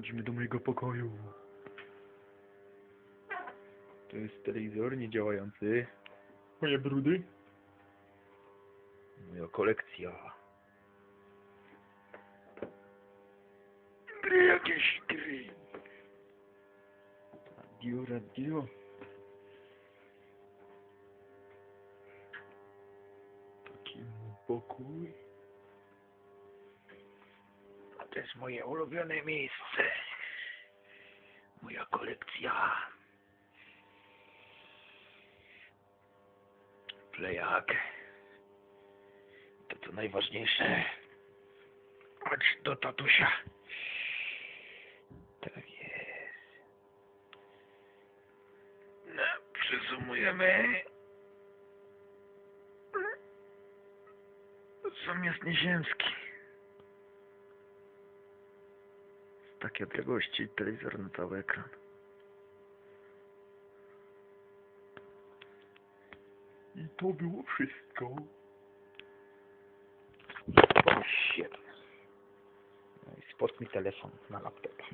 Wchodzimy do mojego pokoju. To jest telewizor niedziałający. Moje brudy. Moja kolekcja. Gry jakieś gry. Radio, radio. Taki pokój. To jest moje ulubione miejsce. Moja kolekcja. Plejak. To co najważniejsze. Chodź do tatusia. Tak jest. No, przesumujemy. Zamiast nieziemski. Takiej odległości telewizor na cały ekran. I to było wszystko. O, shit. No i sport mi telefon na laptopa.